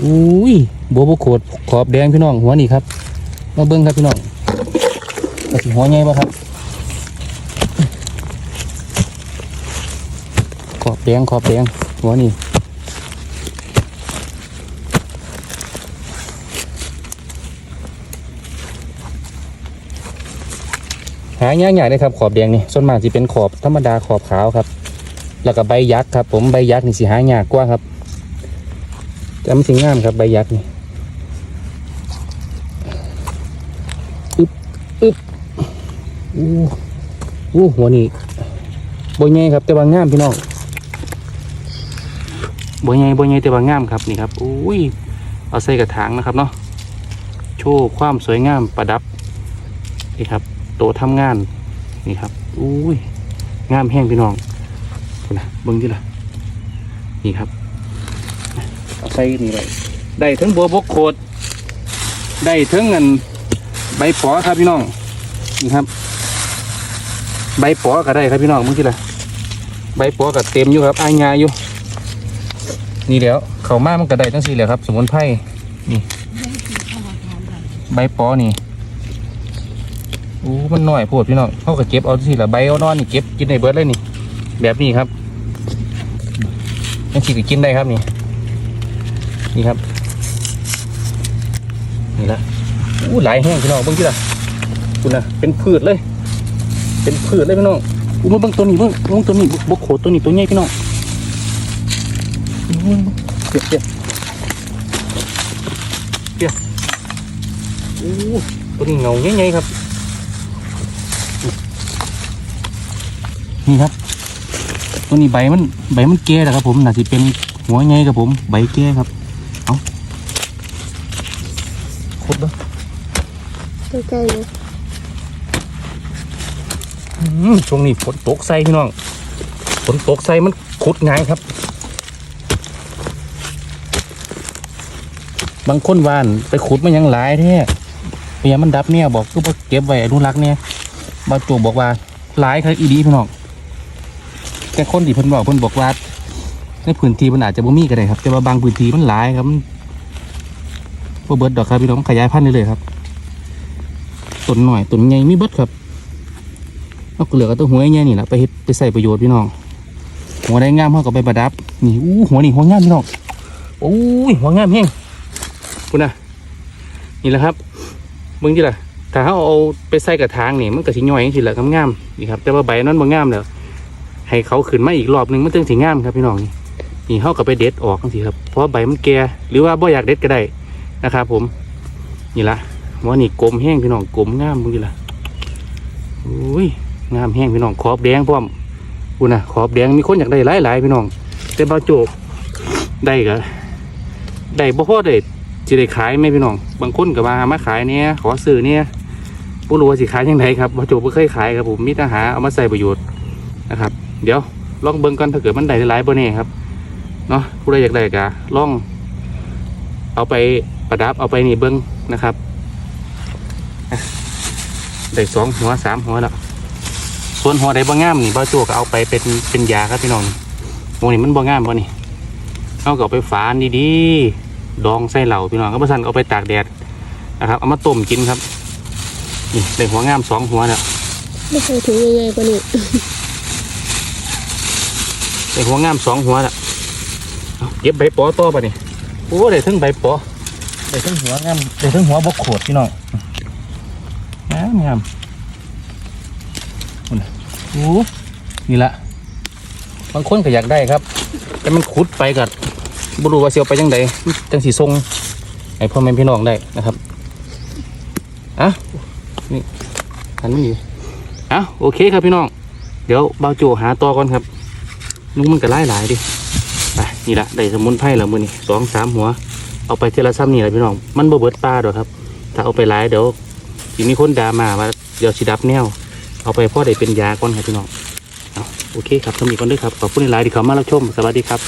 อุ้ยบัวบกโขดขอบแดงพี่น้องหัวนี่ครับมาเบิ้งครับพี่น้องกระสีหัวใหญ่ปะครับ ขอบแดงขอบแดงหัวนี่หายากๆเลยครับขอบแดงนี่ส่วนมากจะเป็นขอบธรรมดาขอบขาวครับ แล้วก็ใบยักษ์ครับ ผมใบยักษ์นี่สิหายากกว่าครับ จำถึงงามครับใบยักษ์นี่อึบอึบอู้อู้หัวนี่บใหญ่ครับ แต่ว่างามพี่น้องบใหญ่บใหญ่แต่ว่างามครับนี่ครับอุ้ยเอาใส่กระถางนะครับเนาะโชว์ความสวยงามประดับนี่ครับ โตะทำงานนี่ครับอุ้ยงามแห้งพี่น้องนะเบิ้งที่ละนี่ครับ เอาใส่นี่เลยได้ทั้งบัวบกโคดได้ทั้งเงินใบปอครับพี่น้องนี่ครับ ใบปอก็ได้ครับพี่น้องเบิ้งที่ละใบปอก็เต็มอยู่ครับอายงาอยู่ นี่แล้วเขามามันก็ได้ทั้งสี่แหละครับ สมุนไพรนี่ ใบปอนี่อู้มันน้อยโพดพี่น้องเขาก็เก็บเอาที่ละใบเอานอนนี่เก็บกินในเบิร์ดเลยนี่ แบบนี้ครับยังฉีกกินได้ครับนี่ นี่ครับ นี่ละอู้หลายแห้งพี่น้องเบิ่งที่ละคุณนะเป็นพืชเลย เป็นพืชเลยพี่น้องอู้มาเบิ่งตัวนี้เบิ่งเบิ่งตัวนี้บกโขดตัวนี้ตัวใหญ่พี่น้องเปียกเปียกเปียกอู้ตัวนี้เงาใหญ่ๆครับนี่ครับตัวนี้ใบมันใบมันแก่แล้วครับผมน่าจะเป็นหัวไงครับผม ใบแก่ครับ เอา ครบแล้วใกล้ๆเลยอืมช่วงนี้ฝนตกใส่พี่น้องฝนตกใส่มันขุดง่ายครับ บางคนวานไปขุดมันยังหลายแท้พยายามมันดับเนี่ยบอกก็บ่เก็บไว้อนุรักษ์เนี่ยบาจูบอกว่าหลายครับอีดีพี่น้องแต่คนที่เพิ่นบอกเพิ่นบอกว่าในพื้นที่มันอาจจะบ่มีก็ได้ครับ แต่ว่าบางพื้นที่มันหลายครับมัน บ่เบิดดอกครับพี่น้องขยายพันธุ์ได้เลยครับต้นหน่อยต้นใหญ่มีเบิดครับเอาเหลือก็ต้องหัวใหญ่นี่แหละไปเฮ็ดไปใส่ประโยชน์พี่น้องหัวได้งามเขาก็ไปประดับนี่อู้หัวนี่หัวงามพี่น้องโอ้ยหัวงามแฮงคุณนะนี่แหละครับเบิ่งที่ล่ะถ้าเขาเอาไปใส่กระถางนี่มันก็สิย่อยจังซี่แหละงามๆนี่ครับแต่ว่าใบนั้นบ่งามแล้วให้เขาขึ้นมาอีกรอบหนึงมันถึงสิงามครับพี่น้องนี่นี่เขาก็ไปเด็ดออกจังซี่ครับเพราะว่าใบมันแก่หรือว่าบ่อยากเด็ดก็ได้ นะครับผม นี่ละว่านี่กลมแห้งพี่น้องกลมงามมึงดีละอุ้ยงามแห้งพี่น้องขอบแดงพร้อมกูนะขอบแดงมีคนอยากได้หลายๆพี่น้องแต่บาโจกได้ก็ได้บ่พอได้สิได้ขายไหมพี่น้อง บางคนก็มามาขายเนี่ยขอซื้อเนี่ยบ่รู้ว่าสิขายยังไงครับบาโจกบ่เคยขายครับผมมีแต่หาเอามาใส่ประโยชน์นะครับ เดี๋ยวลองเบิ่งกันถ้าเกิดมันได้หลายๆบ่แน่ครับเนาะผู้ใดอยากได้ก็ลองเอาไป ประดับเอาไปนี่เบิ้งนะครับอะได้สองหัวสามหัวแล้วส่วนหัวใดบ่งามนี่บ่โจก็เอาไปเป็นเป็นยาครับพี่น้องโมนี่มันบ่งามบ่นี่เอาก็เอาไปฝานดีๆดองใส่เหล่าพี่น้องก็บ่สั่นเอาไปตากแดดนะครับ เอามาต้มกินครับนี่ได้หัวงามสองหัวแล้วไม่เคยถึงใหญ่ๆกว่านี้ได้หัวงามสองหัวแล้วเอาเก็บใบปอต่อไปนี่โอ้ได้ทั้งใบปอ ได้ทั้งหัวงามได้ทั้งหัวบกโขดพี่น้องงามงามโอ้นี่ละบางคนก็อยากได้ครับ แต่มันขุดไปกับบรูว่าเสียวไปยังไงจังสีทรงให้พ่อแม่พี่น้องได้นะครับอะนี่ทันไม่อยู่อะโอเคครับพี่น้อง เดี๋ยวเบาโจหาต่อก่อนครับนุ่งมันก็ไล่หลายดิไปนี่ละได้สมุนไพรแล้วมือนี่สองสามหัว เอาไปเทละซ้ำนี่แหละพี่น้อง มันบ่เบิดปลาดอกครับ ถ้าเอาไปหลายเดี๋ยวทีมีคนด่ามาว่าเดี๋ยวสิดับแนว เอาไปพ่อได้เป็นยาก่อนครับพี่น้องโอเคครับทำอีกก่อนด้วยครับ ขอบคุณหลายที่เข้ามารับชม สวัสดีครับ